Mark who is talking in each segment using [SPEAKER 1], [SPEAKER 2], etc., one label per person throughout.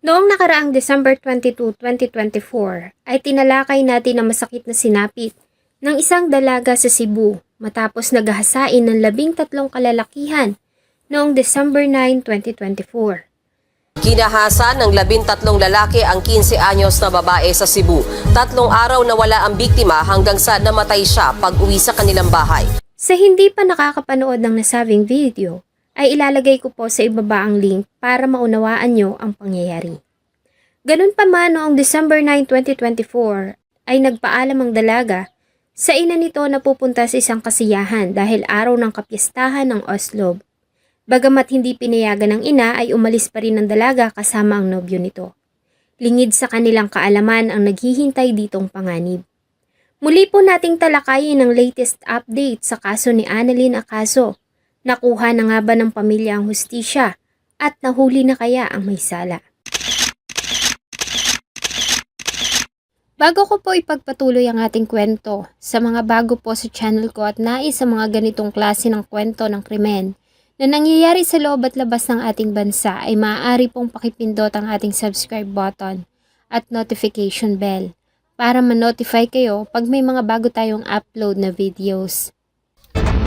[SPEAKER 1] Noong nakaraang December 22, 2024, ay tinalakay natin ang masakit na sinapit ng isang dalaga sa Cebu matapos naghahasain ng labing tatlong kalalakihan noong December 9, 2024.
[SPEAKER 2] Kinahasa ng labintatlong lalaki ang 15 anyos na babae sa Cebu. Tatlong araw na wala ang biktima hanggang sa namatay siya pag uwi sa kanilang bahay.
[SPEAKER 1] Sa hindi pa nakakapanood ng nasabing video, ay ilalagay ko po sa ibaba ang link para maunawaan nyo ang pangyayari. Ganun pa man noong December 9, 2024, ay nagpaalam ang dalaga sa ina nito na pupunta sa isang kasiyahan dahil araw ng kapistahan ng Oslo. Bagamat hindi pinayagan ng ina ay umalis pa rin ang dalaga kasama ang nobyo nito. Lingid sa kanilang kaalaman ang naghihintay ditong panganib. Muli po nating talakayin ang latest update sa kaso ni Annalyn Acaso. Nakuha na nga ba ng pamilya ang hustisya at nahuli na kaya ang may sala? Bago ko po ipagpatuloy ang ating kwento, sa mga bago po sa channel ko at nais sa mga ganitong klase ng kwento ng krimen na nangyayari sa loob at labas ng ating bansa ay maaari pong pakipindot ang ating subscribe button at notification bell para ma-notify kayo pag may mga bago tayong upload na videos.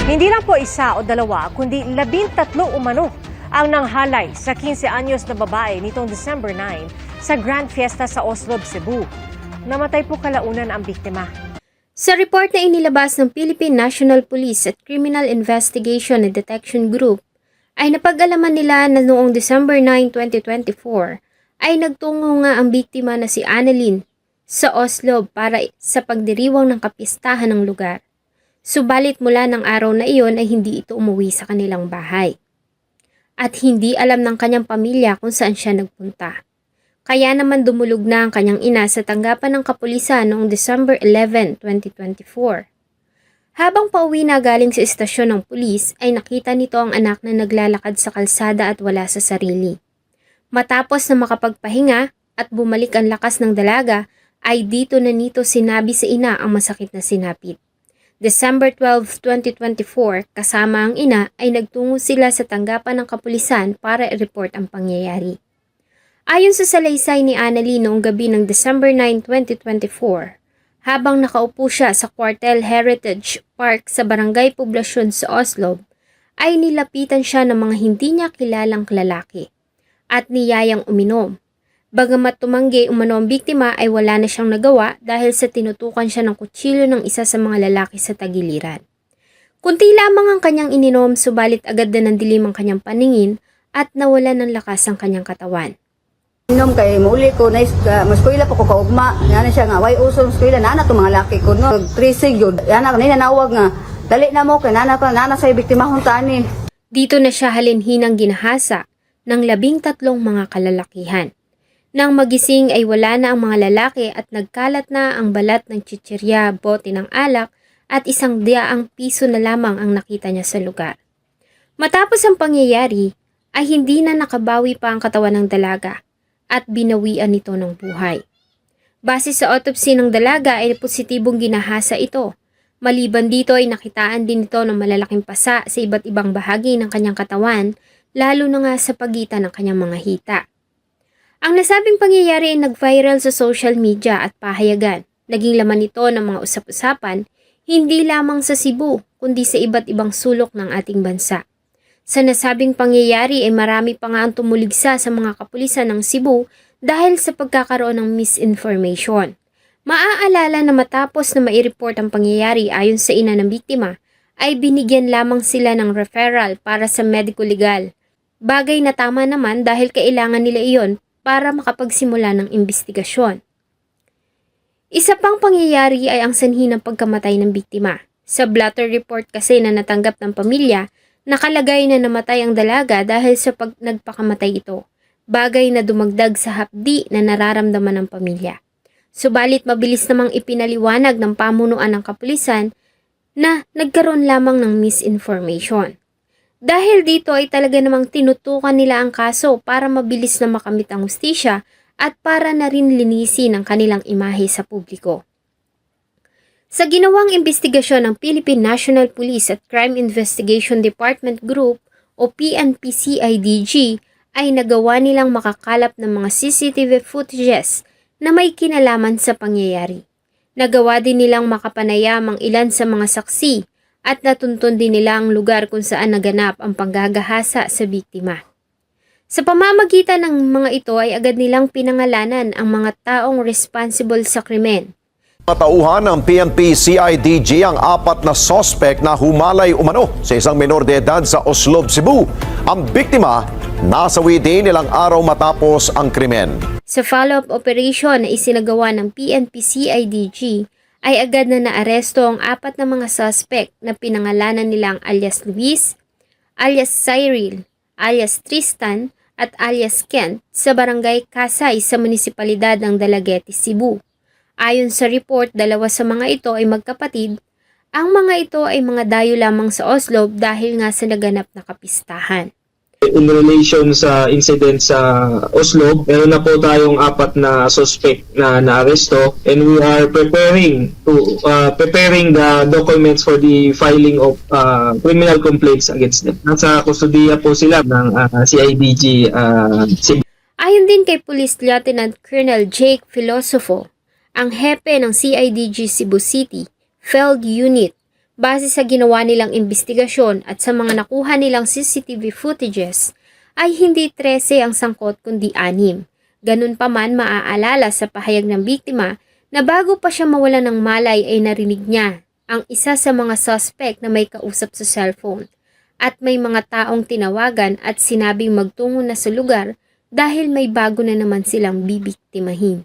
[SPEAKER 3] Hindi lang po isa o dalawa, kundi labintatlo umano ang nanghalay sa 15 anyos na babae nitong December 9 sa Grand Fiesta sa Oslo, Cebu. Namatay po kalaunan ang biktima.
[SPEAKER 1] Sa report na inilabas ng Philippine National Police at Criminal Investigation and Detection Group, ay napag-alaman nila na noong December 9, 2024, ay nagtungo nga ang biktima na si Annalyn sa Oslo para sa pagdiriwang ng kapistahan ng lugar. Subalit mula ng araw na iyon ay hindi ito umuwi sa kanilang bahay. At hindi alam ng kanyang pamilya kung saan siya nagpunta. Kaya naman dumulog na ang kanyang ina sa tanggapan ng kapulisan noong December 11, 2024. Habang pauwi na galing sa istasyon ng pulis ay nakita nito ang anak na naglalakad sa kalsada at wala sa sarili. Matapos na makapagpahinga at bumalik ang lakas ng dalaga ay dito na nito sinabi sa ina ang masakit na sinapit. December 12, 2024, kasama ang ina ay nagtungo sila sa tanggapan ng kapulisan para i-report ang pangyayari. Ayon sa salaysay ni Annalie noong gabi ng December 9, 2024, habang nakaupo siya sa Quartel Heritage Park sa Barangay Poblasyon sa Oslo, ay nilapitan siya ng mga hindi niya kilalang lalaki at niyayang uminom. Bagamat tumanggi umano ang biktima ay wala na siyang nagawa dahil sa tinutukan siya ng kutsilyo ng isa sa mga lalaki sa tagiliran. Kunti lamang ang kanyang ininom subalit agad na nandilim ang kanyang paningin at nawala ng lakas ang kanyang katawan.
[SPEAKER 4] Inom kay muli ko na uh, maskwela pa ko kaugma. Yana siya nga way uso maskwela nana to mga laki ko no. Trisig yun. Yana kanina nawag nga dali na mo kay nana ko nana sa biktima hon tani.
[SPEAKER 1] Dito na siya halinhinang ginahasa ng labing tatlong mga kalalakihan. Nang magising ay wala na ang mga lalaki at nagkalat na ang balat ng chichirya, bote ng alak at isang diaang piso na lamang ang nakita niya sa lugar. Matapos ang pangyayari, ay hindi na nakabawi pa ang katawan ng dalaga at binawian nito ng buhay. Base sa autopsy ng dalaga ay positibong ginahasa ito. Maliban dito ay nakitaan din ito ng malalaking pasa sa iba't ibang bahagi ng kanyang katawan, lalo na nga sa pagitan ng kanyang mga hita. Ang nasabing pangyayari ay nag-viral sa social media at pahayagan. Naging laman ito ng mga usap-usapan, hindi lamang sa Cebu, kundi sa iba't ibang sulok ng ating bansa. Sa nasabing pangyayari ay marami pa nga ang tumuligsa sa mga kapulisan ng Cebu dahil sa pagkakaroon ng misinformation. Maaalala na matapos na mai-report ang pangyayari ayon sa ina ng biktima, ay binigyan lamang sila ng referral para sa medico legal. Bagay na tama naman dahil kailangan nila iyon para makapagsimula ng investigasyon. Isa pang pangyayari ay ang sanhi ng pagkamatay ng biktima. Sa blotter report kasi na natanggap ng pamilya, Nakalagay na namatay ang dalaga dahil sa pag nagpakamatay ito, bagay na dumagdag sa hapdi na nararamdaman ng pamilya. Subalit mabilis namang ipinaliwanag ng pamunuan ng kapulisan na nagkaroon lamang ng misinformation. Dahil dito ay talaga namang tinutukan nila ang kaso para mabilis na makamit ang hustisya at para na rin linisin ang kanilang imahe sa publiko. Sa ginawang investigasyon ng Philippine National Police at Crime Investigation Department Group o PNP-CIDG ay nagawa nilang makakalap ng mga CCTV footages na may kinalaman sa pangyayari. Nagawa din nilang makapanayam ang ilan sa mga saksi at natuntun din nila ang lugar kung saan naganap ang panggagahasa sa biktima. Sa pamamagitan ng mga ito ay agad nilang pinangalanan ang mga taong responsible sa krimen.
[SPEAKER 5] Matauhan ng PNP-CIDG ang apat na sospek na humalay umano sa isang menor de edad sa Oslob, Cebu. Ang biktima, nasawi din ilang araw matapos ang krimen.
[SPEAKER 1] Sa follow-up operation na isinagawa ng PNP-CIDG ay agad na naaresto ang apat na mga suspect na pinangalanan nilang alias Luis, alias Cyril, alias Tristan at alias Kent sa barangay Kasay sa munisipalidad ng Dalaguete, Cebu. Ayon sa report, dalawa sa mga ito ay magkapatid. Ang mga ito ay mga dayo lamang sa Oslo dahil nga sa naganap na kapistahan.
[SPEAKER 6] In relation sa incident sa Oslo, meron na po tayong apat na suspect na naaresto and we are preparing to uh, preparing the documents for the filing of uh, criminal complaints against them. Nasa kustudiya po sila ng uh, CIDG uh.
[SPEAKER 1] Ayon din kay Police Lieutenant Colonel Jake Filosofo, ang hepe ng CIDG Cebu City Field Unit, base sa ginawa nilang investigasyon at sa mga nakuha nilang CCTV footages, ay hindi 13 ang sangkot kundi 6. Ganun pa man maaalala sa pahayag ng biktima na bago pa siya mawala ng malay ay narinig niya ang isa sa mga suspect na may kausap sa cellphone at may mga taong tinawagan at sinabing magtungo na sa lugar dahil may bago na naman silang bibiktimahin.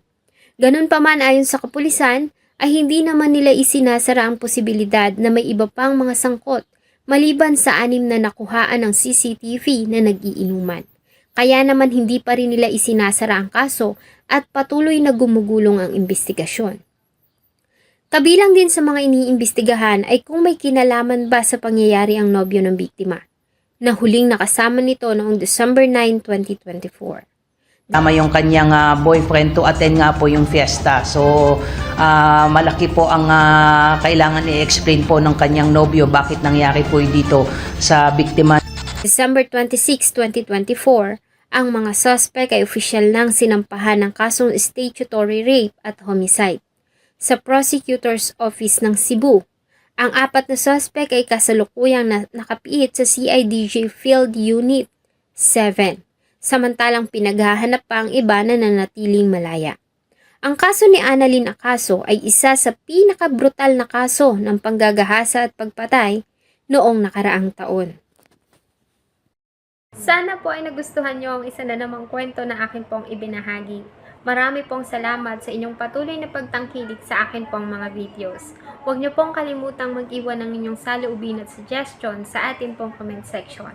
[SPEAKER 1] Ganun pa man ayon sa kapulisan, ay hindi naman nila isinasara ang posibilidad na may iba pang mga sangkot maliban sa anim na nakuhaan ng CCTV na nag-iinuman. Kaya naman hindi pa rin nila isinasara ang kaso at patuloy na gumugulong ang investigasyon. Kabilang din sa mga iniimbestigahan ay kung may kinalaman ba sa pangyayari ang nobyo ng biktima, na huling nakasama nito noong December 9, 2024.
[SPEAKER 7] Tama yung kanyang ah, boyfriend to attend nga po yung fiesta. So, ah, malaki po ang ah, kailangan i-explain po ng kanyang nobyo bakit nangyari po dito sa biktima
[SPEAKER 1] December 26, 2024, ang mga suspect ay opisyal nang sinampahan ng kasong statutory rape at homicide. Sa Prosecutor's Office ng Cebu, ang apat na suspect ay kasalukuyang na nakapiit sa CIDG Field Unit 7, samantalang pinaghahanap pa ang iba na nanatiling malaya. Ang kaso ni Annalyn Acaso ay isa sa pinakabrutal na kaso ng panggagahasa at pagpatay noong nakaraang taon. Sana po ay nagustuhan nyo ang isa na namang kwento na akin pong ibinahagi. Marami pong salamat sa inyong patuloy na pagtangkilik sa akin pong mga videos. Huwag nyo pong kalimutang mag-iwan ng inyong saloobin at suggestion sa atin pong comment section.